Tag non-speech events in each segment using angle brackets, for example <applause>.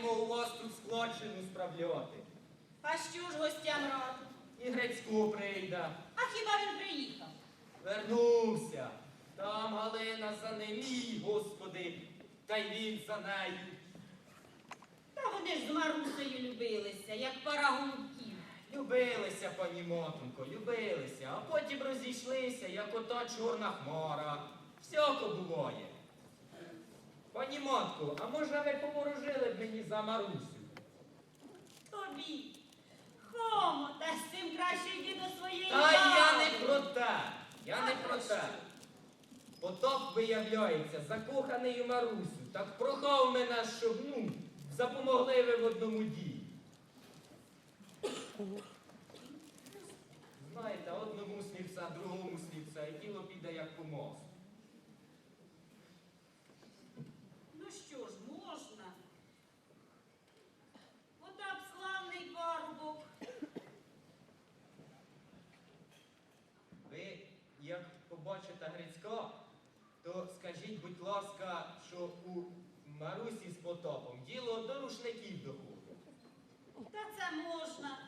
думаємо у вас тут складчину справляти. А що ж гостям рад? І Грицько прийде. А хіба він приїхав? Вернувся. Там Галина за ним, і, господи, та й він за нею. Та вони ж з Марусею любилися, як пара голубків. Любилися, пані Мотонко, любилися, а потім розійшлися, як ота чорна хмара. Всяко буває. Пані Матко, а може ви поворожили б мені за Марусю? Тобі. Хомо, та з цим краще йди до своєї Та я мами. не про те, я не про те. Потоп, виявляється, закоханий у Марусю, так прохав мене, щоб, ну, запомогли ви в одному ділі. Знаєте, одному снівся, другому снівся, і діло піде як по мосту. Ну що ж, можна. Отак славний парубок. Ви, як побачите Грицька, то скажіть, будь ласка, що у Марусі з потопом діло до рушників доходить. Та це можна.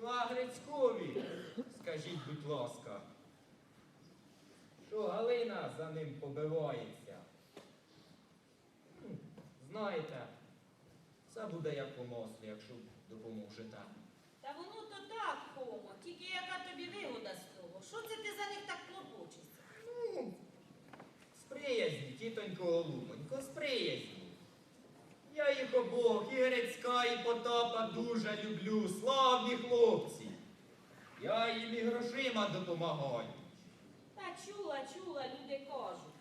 Ну а Грицькові, скажіть, будь ласка, що Галина за ним побивається. Знаєте, все буде як по маслі, якщо допоможете. Та воно то так, Хомо, тільки яка тобі вигода з того? Що це ти за них так приязні, тітонько Голубонько, з приязні. Я їх обох, і Грицька, і Потапа дуже люблю, славні хлопці. Я їм і грошима допомагаю. Та чула, чула, люди кажуть.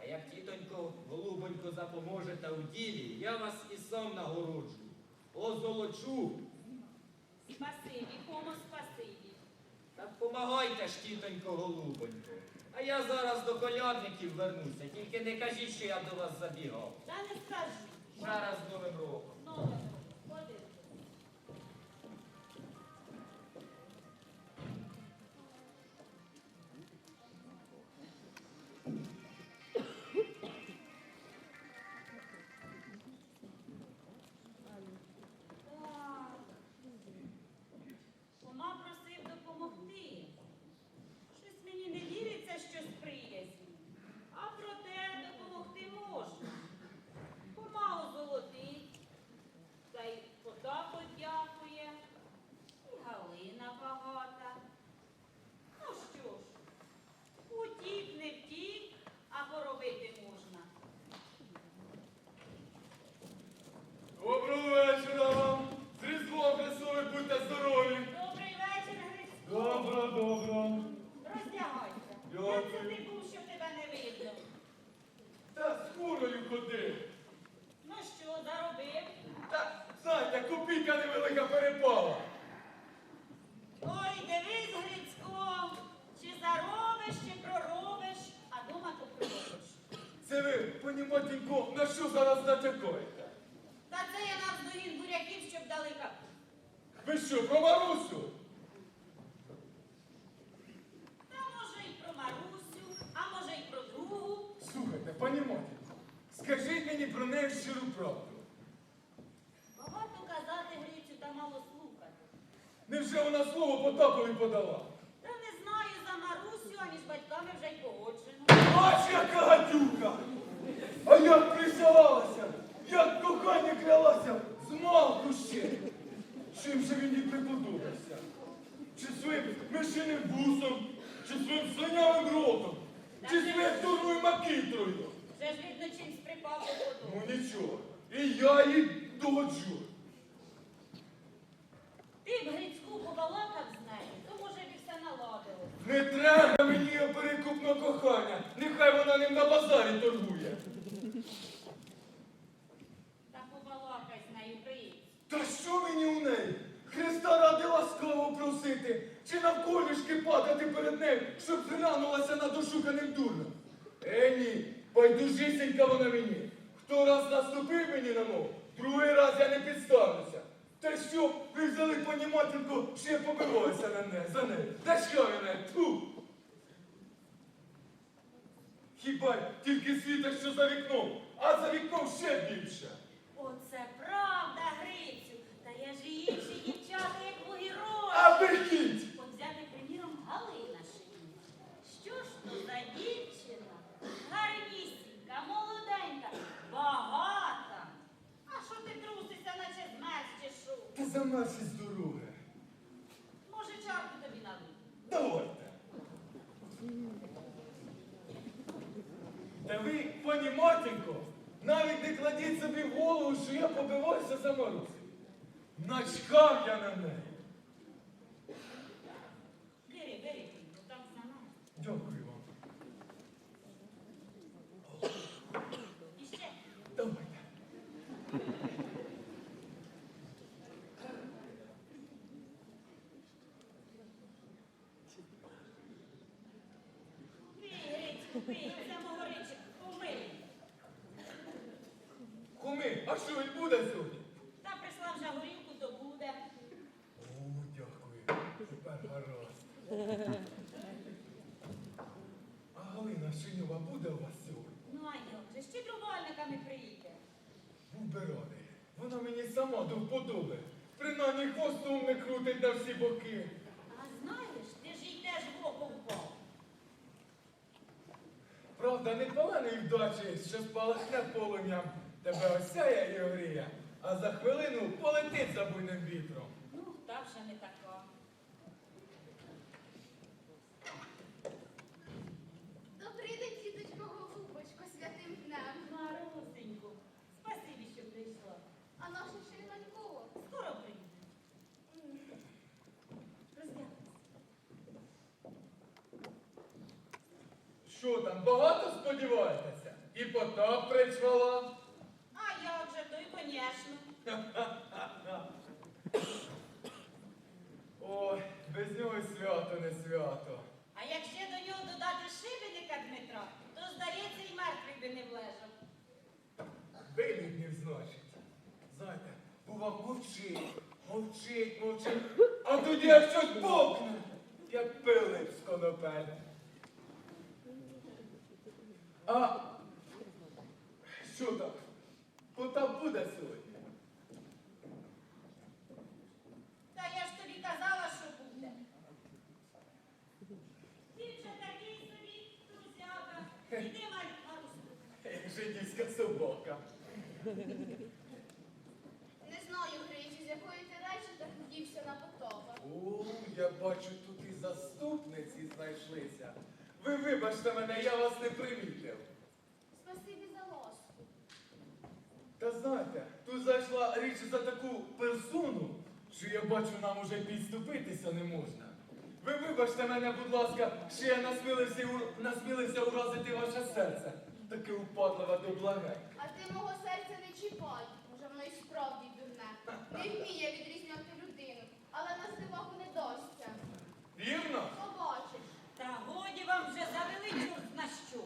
А як тітонько Голубонько запоможете у ділі, я вас і сам нагороджу. Озолочу. Спасибі, Хомо, спасибі. Так помагайте ж, тітонько Голубонько. А я зараз до колядників вернуся, тільки не кажіть, що я до вас забігав. Та не скажу. Зараз з Новим роком. Це ти був, щоб тебе не видно? Та з курою ходив. Ну що, заробив? Та, знаєте, копійка невелика перепала. Ой, дивись, Грицько, чи заробиш, чи проробиш, а дома то проробиш. Це ви, пані матінко, на що зараз натякаєте? Та це я навздогін буряків, щоб дали капу. Ви що, про Марусю? мені про неї щиру правду. Багато казати грічу та мало слухати. Невже вона слово Потапові подала? Та не знаю за Марусю, а між батьками вже й погоджено. Бач, яка гадюка! А як присявалася, як кохання клялася, з малку ще. Чим же він їй приподобався? Чи своїм мишиним бусом, чи своїм слинявим ротом, чи своїм дурною макітрою. Вже ж видно, чимсь припав до Ну нічого, і я їй доджу. Ти б Грицьку побалакав з нею, то може б і все наладилось. Не треба мені її перекупного кохання. Нехай вона ним на базарі торгує. Та побалакай з нею, приїдь. Та що мені у неї? Христа ради ласкаво просити, чи навколішки падати перед нею, щоб зглянулася на дошуканим дурнем? Е, ні, байдужісінька вона мені. Хто раз наступив мені на ногу, другий раз я не підставлюся. Та що, ви взяли поніматінку, що я побиваюся на неї, за нею. Та що мене? Тьфу! Хіба тільки світа, що за вікном, а за вікном ще більше. Оце правда, Грицю. Та є ж і інші дівчата, як А вугірочі. беріть! От взяти, приміром, Галина Шиніна. Що ж то за дівчина? Гарнісінька, молоденька, багата. А що ти трусишся, наче змерз чи що? Та замерзши з дороги. Може, чарку тобі налити? Давайте. Та ви, пані матінко, навіть не кладіть собі в голову, що я побиваюся за Марусю. Начхав я на неї. Бери, бери, там сама. Дякую вам. І ще. Давайте. Пий, а що він буде сьогодні? Та прислав вже горілку, то буде. О, дякую. Тепер гаразд. А Галина Шиньова буде у вас сьогодні? Ну а як же, з щедрувальниками приїде. Був би радий. Вона мені сама до вподоби. Принаймні хвостом не крутить на всі боки. А знаєш, ти ж їй теж в око впав. Правда, не палений вдачі, що спалахне полум'ям. Тебе осяє і огріє, а за хвилину полетить за буйним вітром. Ну, та вже не така. Добрий день, тіточко голубочко, святим днем. Марусеньку, спасибі, що прийшла. А наше Шерганьково? Скоро приїде. Роздягайся. Що там, багато сподіваєтеся? І Потап причвала. А як же, то й, конечно. <laughs> Ой, без нього свято не свято. А як ще до нього додати шибеника Дмитра, то, здається, і мертвий би не влежав. Виліднів, значить. Знаєте, бува мовчить, мовчить, мовчить, а тоді як щось бокне, як пилип з конопель. А що там? Буде сьогодні? Та я ж тобі казала, що буде. Вже такий собі, друзяка. Іди, Марусю. Жидівська собака. Не знаю, Грицю, з якої ти речі так дівся на потопа. О, я бачу, тут і заступниці знайшлися. Ви вибачте мене, я вас не примітив. Спасибі за ласку. Та знаєте, тут зайшла річ за таку персону, що я бачу, нам уже підступитися не можна. Ви вибачте мене, будь ласка, що я насмілився, насмілився уразити ваше серце. Таке упадливе до благе. А ти мого серця не чіпай. Може, воно і справді дурне. Не вміє відрізняти людину, але на здиваку не дасться. Вірно? Побачиш. Та годі вам вже завели чорт на що.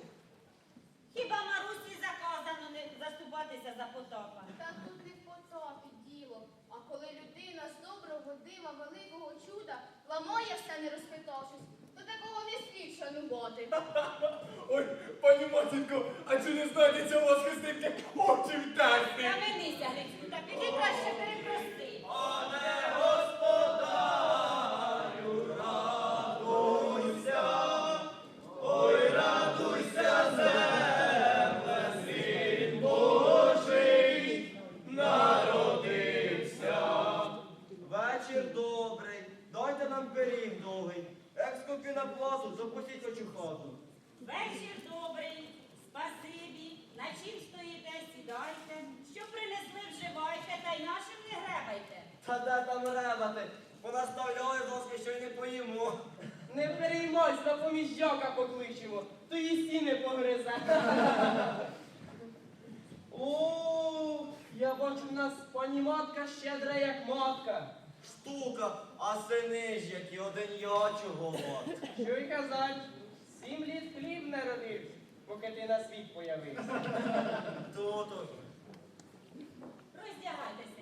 Хіба Марусі заказано не заступатися за потопа? Великого чуда ламає все не розпитавшись, то такого не слід шанувати. <laughs> Ой, пані матінко, а чи не знайдеться у вас хистинки очі втерти? Заменися, Грицьку, та піди краще перепроси. О, добрий, матка щедра, як матка. Штука, а сини ж які один я чого мат. Що й казать, сім літ хліб не родив, поки ти на світ появився. То-то. Роздягайтеся.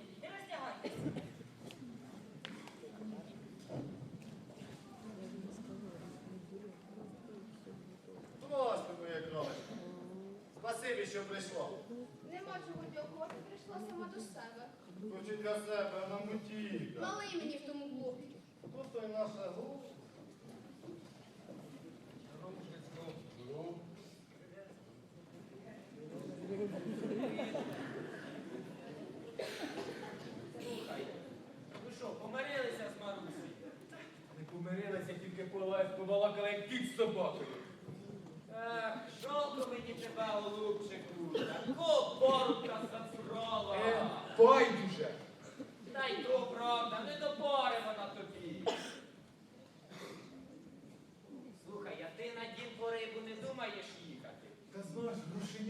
для себе на мутіка. Малий мені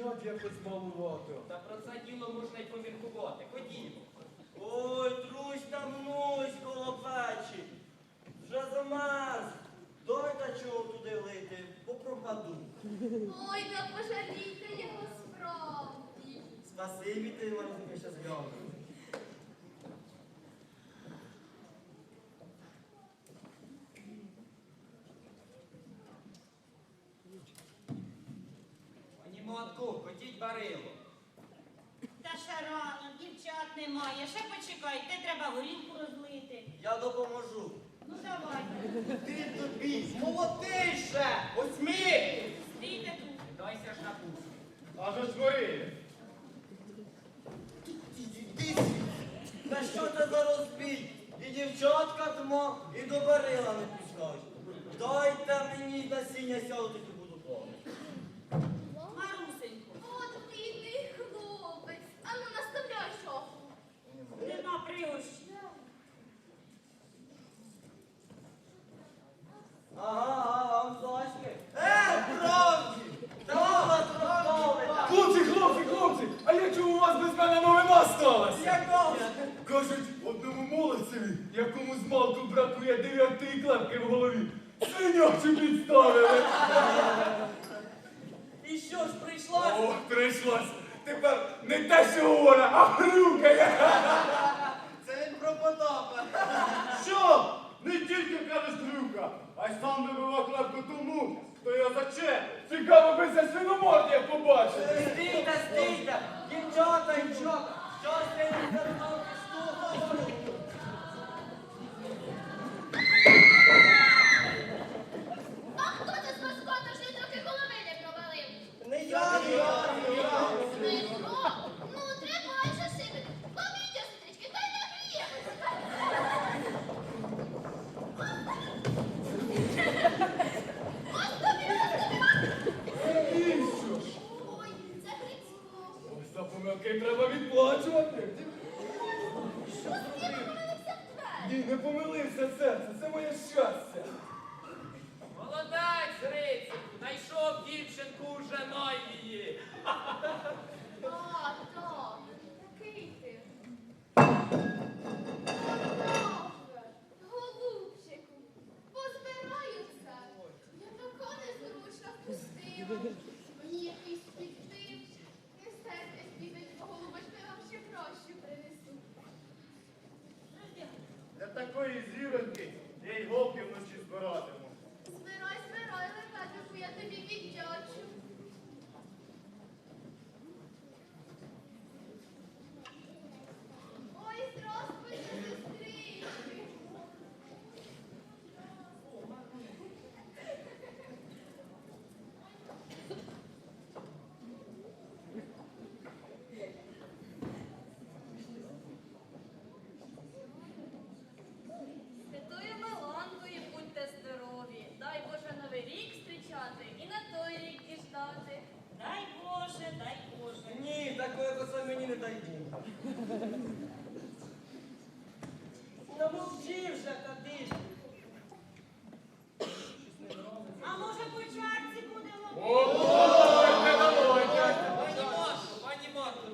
як якось малувато. Та про це діло можна й поміркувати. Ходімо. Ой, трусь там мусь коло печі. Вже замерз. Дойда чого туди лити, бо. Ой, та пожалійте його справді. Спасибі ти, Марусенька, щасливо. немає. Ще почекайте, треба горілку розлити. Я допоможу. мене новина сталася. Яка? Кажуть, одному молодцеві, якому з малку бракує дев'ятої клепки в голові. Синячу підставили. І що ж, прийшла? О, прийшлось. Тепер не те, що говоря, а хрюкає. Це він про Потапа. Що? Не тільки кажеш хрюка, а й сам вибивав клепку тому, хто його заче. Цікаво би за свиномордя побачити. Стійте, стійте дівчата, дівчата, що з цим Essa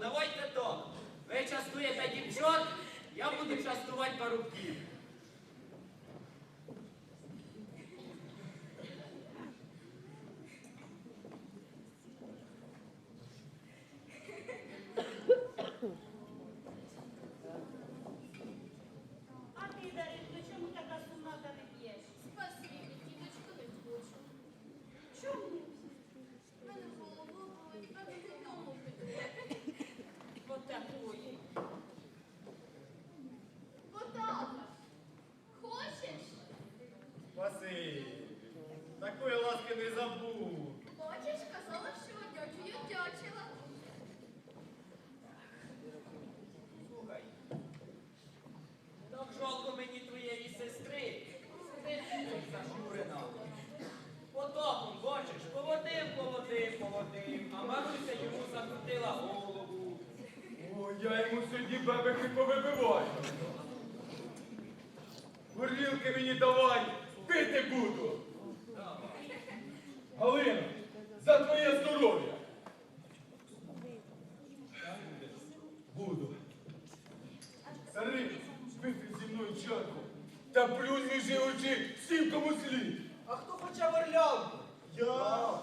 давайте так. Ви частуєте дівчат, я буду частувати парубків. сни. Такої ласки не забув. Хочеш, казала, що дячую дячила. Слухай. Так жалко мені твоєї сестри. Сидить зашурена. Потопом, хочеш, поводив, поводив, поводив, а Маруся йому закрутила голову. О, я йому сьогодні бебехи повибиваю. Горілки мені давай пити буду. Галина, за твоє здоров'я. Буду. Старий, пити зі мною чарку. Та плюнь між очі всім кому слід. А хто хоча варлянку? Я.